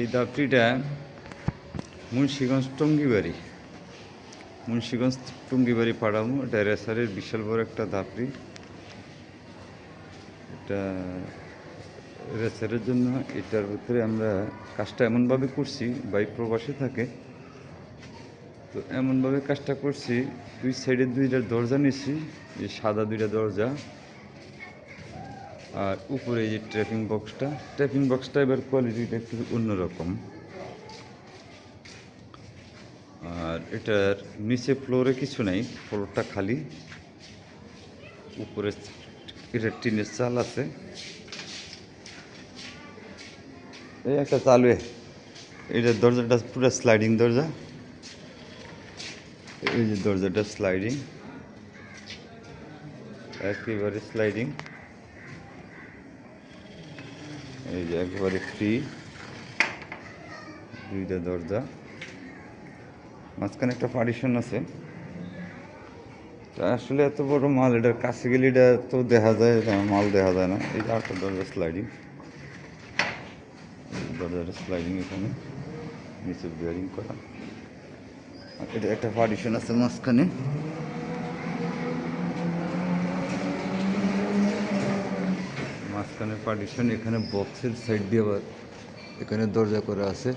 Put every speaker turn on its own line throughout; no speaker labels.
এই দাপটিটা মুন্সিগঞ্জ টঙ্গিবাড়ি। মুন্সিগঞ্জ টঙ্গিবাড়ি পাড়ামু, এটা রেসারের বিশাল বড় একটা দাপড়ি এটা রেসারের জন্য এটার ভিতরে আমরা কাজটা এমনভাবে করছি বাই প্রবাসে থাকে। তো এমনভাবে কাজটা করছি, দুই সাইডে দুইটা দরজা নিছি, এই সাদা দুইটা দরজা। আর উপরে যে ট্র্যাপিং বক্সটা ট্র্যাপিং বক্সটা এবার কোয়ালিটিটা একটু অন্যরকম। আর এটার নিচে ফ্লোরে কিছু নাই ফ্লোরটা খালি। উপরে এটা টিনের চাল আছে। এই একটা চালু এটা দরজাটা পুরো স্লাইডিং দরজা। এই যে দরজাটা স্লাইডিং একেবারে স্লাইডিং এই যে একেবারে ফ্রি দুইটা দরজা। মাঝখানে একটা পার্টিশন আছে। তা আসলে এত বড় মাল, এটার কাছে গেলে এটা তো দেখা যায় মাল দেখা যায় না। এই যে আটটা দরজা স্লাইডিং দরজাটা স্লাইডিং এখানে। নিচে বিয়ারিং করা। এটা একটা পার্টিশন আছে মাঝখানে। মাঝখানে পার্টিশন এখানে বক্সের সাইড দিয়ে আবার এখানে দরজা করা আছে।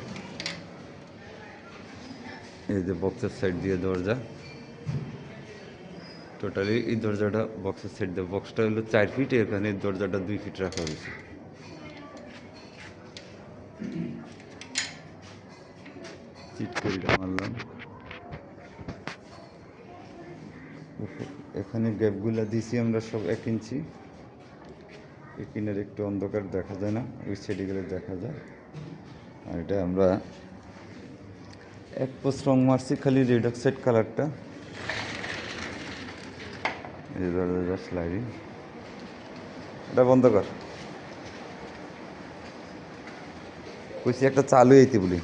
এই যে বক্সের সাইড দিয়ে দরজা। টোটালি এই দরজাটা বক্সের সাইড দিয়ে বক্সটা হলো চার ফিট এখানে দরজাটা দুই ফিট রাখা হয়েছে। মারলাম। এখানে গ্যাপগুলো দিছি আমরা সব এক ইঞ্চি। এখানের একটু অন্ধকার দেখা যায় না, ওই সাইডে গেলে দেখা যায়। আর এটা আমরা এক পোস্ট রং মারছি খালি রেড অক্সাইড কালারটা স্লাইডিং এটা বন্ধ কর। কইছি একটা চালু হইতে বলি।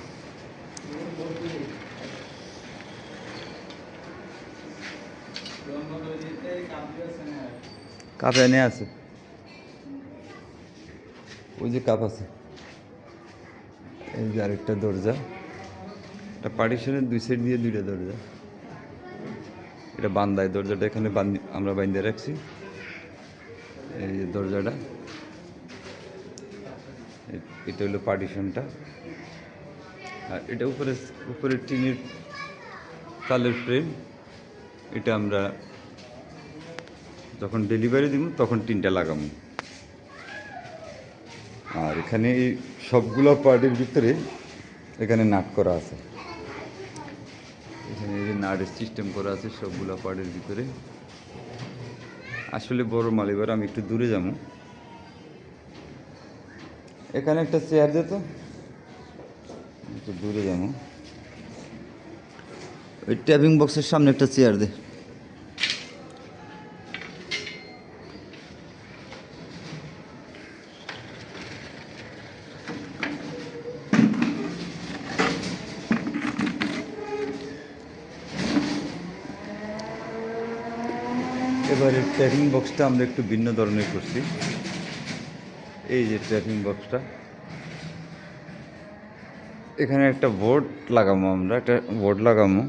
কাপ এনে আছে। ওই যে কাপ আছে। এই যে আরেকটা দরজা। এটা পার্টিশনের দুই সাইড দিয়ে দুইটা দরজা। এটা বান্দায়, দরজাটা এখানে আমরা বান্ধে রাখছি। এই যে দরজাটা। এটা হলো পার্টিশনটা আর এটা উপরে উপরে টিনের চালের ফ্রেম এটা আমরা যখন ডেলিভারি দিব, তখন টিনটা লাগাবো। আর এখানে এই সবগুলো পার্টির ভিতরে এখানে নাট করা আছে। এখানে যে নাটের সিস্টেম করা আছে সবগুলো পার্টির ভিতরে। আসলে বড় মাল, এবার আমি একটু দূরে যাব। এখানে একটা চেয়ার দে তো। একটু দূরে যাব। ওই ট্যাপিং বক্সের সামনে একটা চেয়ার দে। এবারে ট্র্যাকিং বক্সটা আমরা একটু ভিন্ন ধরনের করছি। এই যে ট্র্যাকিং বক্সটা এখানে একটা বোর্ড লাগাবো আমরা, একটা বোর্ড লাগামো।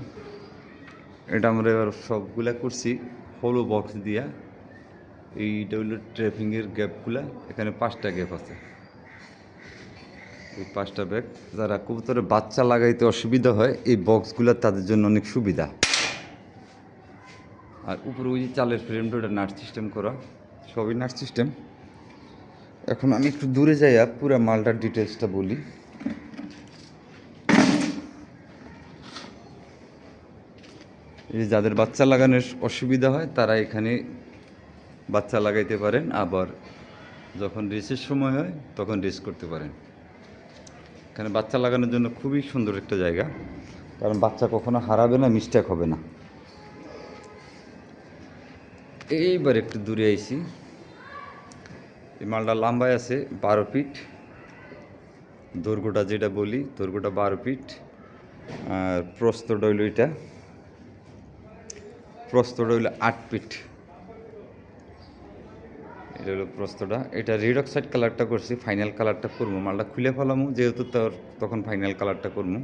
এটা আমরা এবার সবগুলা করছি হলো বক্স দিয়া। এইটা হলো ট্র্যাপিংয়ের গ্যাপগুলা এখানে পাঁচটা গ্যাপ আছে। এই পাঁচটা ব্যাগ যারা কবুতরে বাচ্চা লাগাইতে অসুবিধা হয়, এই বক্সগুলো তাদের জন্য অনেক সুবিধা। আর উপরে ওই যে চালের ফ্রেমটা ওটা নাট সিস্টেম করা, সবই নাট সিস্টেম এখন আমি একটু দূরে যাই পুরো মালটার ডিটেলসটা বলি। এই যাদের বাচ্চা লাগানোর অসুবিধা হয়, তারা এখানে বাচ্চা লাগাইতে পারেন। আবার যখন রেসের সময় হয়, তখন রেস করতে পারেন। এখানে বাচ্চা লাগানোর জন্য খুবই সুন্দর একটা জায়গা। কারণ বাচ্চা কখনো হারাবে না মিস্টেক হবে না। এইবার একটু দূরে আইছি। এই মালটা লম্বায় আছে, বারো ফিট। দৈর্ঘ্যটা যেটা বলি, দৈর্ঘ্যটা বারো ফিট। আর প্রস্তটা হইল এটা। প্রস্তটা হইল আট ফিট। এটা হলো প্রস্তটা এটা রেড অক্সাইড কালারটা করছি ফাইনাল কালারটা করব। মালটা খুলে ফেলামু, যেহেতু তোর তখন ফাইনাল কালারটা করব।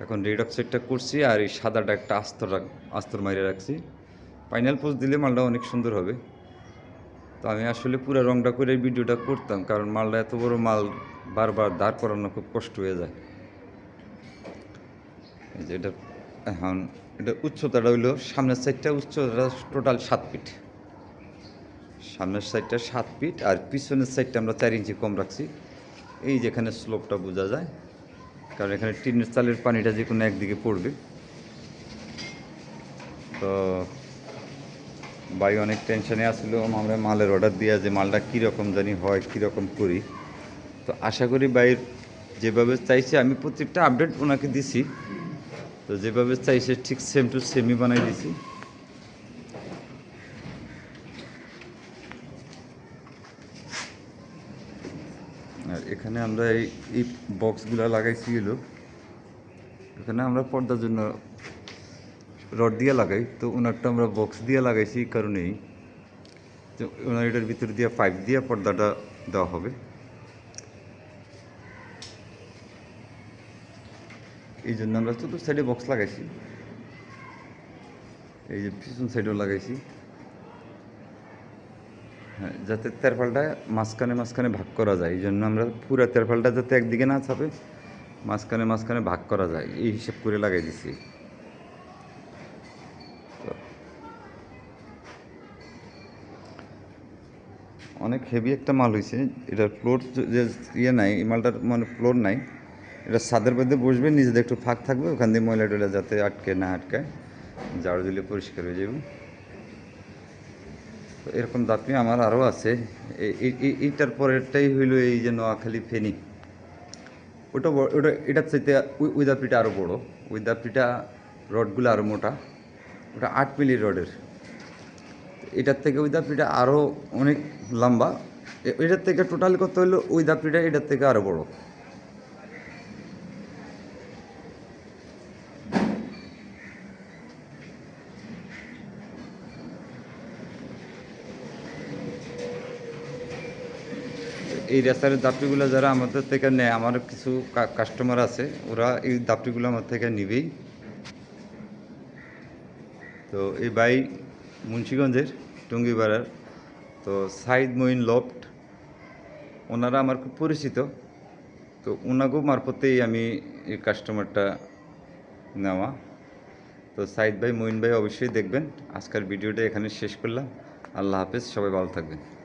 এখন রেড অক্সাইডটা করছি আর এই সাদাটা একটা আস্তর আস্তর মাইরে রাখছি। ফাইনাল পোজ দিলে মালটা অনেক সুন্দর হবে। তো আমি আসলে পুরো রংটা করে ভিডিওটা করতাম, কারণ মালটা এত বড় মাল বারবার দাঁড় করানো খুব কষ্ট হয়ে যায়। এই যে এটা, এখন এটা উচ্চতাটা হইল, সামনের সাইডটা উচ্চতাটা টোটাল সাত ফিট সামনের সাইডটা সাত ফিট আর পিছনের সাইডটা আমরা চার ইঞ্চি কম রাখছি। এই যেখানে স্লোপটা বোঝা যায়, কারণ এখানে টিনের চালের পানিটা যে কোনো একদিকে পড়বে। তো ভাই অনেক টেনশনে আসলো আমরা মালের অর্ডার দিয়া যে মালটা কীরকম জানি হয়, কীরকম করি। তো আশা করি ভাইয়ের যেভাবে চাইছে, আমি প্রত্যেকটা আপডেট ওনাকে দিছি। তো যেভাবে চাইছে, ঠিক সেম টু সেমই বানাই দিছি। আর এখানে আমরা এই বক্সগুলো লাগাইছি এখানে আমরা পর্দার জন্য রড দিয়ে লাগাই, তো ওনারটা আমরা বক্স দিয়ে লাগাইছি কারণেই। যে ওনার এটার ভিতর দিয়ে পাইপ দিয়ে পর্দাটা দেওয়া হবে। এই জন্য আমরা চতুর্থ সাইডে বক্স লাগাইছি। এই যে পিছন সাইডেও লাগাইছি। হ্যাঁ যাতে তেরফালটা মাঝখানে মাঝখানে ভাগ করা যায়। এই জন্য আমরা পুরো তেরফালটা যাতে একদিকে না ছাপে, মাঝখানে মাঝখানে ভাগ করা যায়। এই হিসেব করে লাগাই দিছি। অনেক হেভি একটা মাল হয়েছে এটার ফ্লোর যে ইয়ে নাই, এই মালটার মানে ফ্লোর নাই। এটা ছাদের মধ্যে বসবে, নিজেদের একটু ফাঁক থাকবে, ওখান দিয়ে ময়লা টয়লা যাতে আটকে না আটকায়, ঝাড়ু দিলে পরিষ্কার হয়ে যাবে। এরকম দাপি আমার আরও আছে। এই- এই- এই- এইটার পরেরটাই হইল এই যে নোয়াখালী ফেনি। ওটা ওটা, এটার চাইতে ওই দাপিটা আরও বড়। ওই দাপিটা রডগুলো আরও মোটা। ওটা আট মিলি রডের। এটার থেকে ওই দাপিটা আরও অনেক লম্বা। এটার থেকে টোটাল কত হলো ওই দাপিটা এটার থেকে আরও বড়। এই রেসারের দাপড়িগুলো যারা আমাদের থেকে নেয়, আমার কিছু কাস্টমার আছে, ওরা এই দাপড়িগুলো আমার থেকে নিবেই। তো এই বাই মুন্সিগঞ্জের টুঙ্গিপাড়ার। তো সাইদ মঈন লফট, ওনারা আমার খুব পরিচিত। তো ওনাকেও মারফতেই আমি এই কাস্টমারটা নেওয়া। তো সাইদ ভাই, মঈন ভাই অবশ্যই দেখবেন। আজকের ভিডিওটা এখানে শেষ করলাম। আল্লাহ হাফেজ, সবাই ভালো থাকবেন।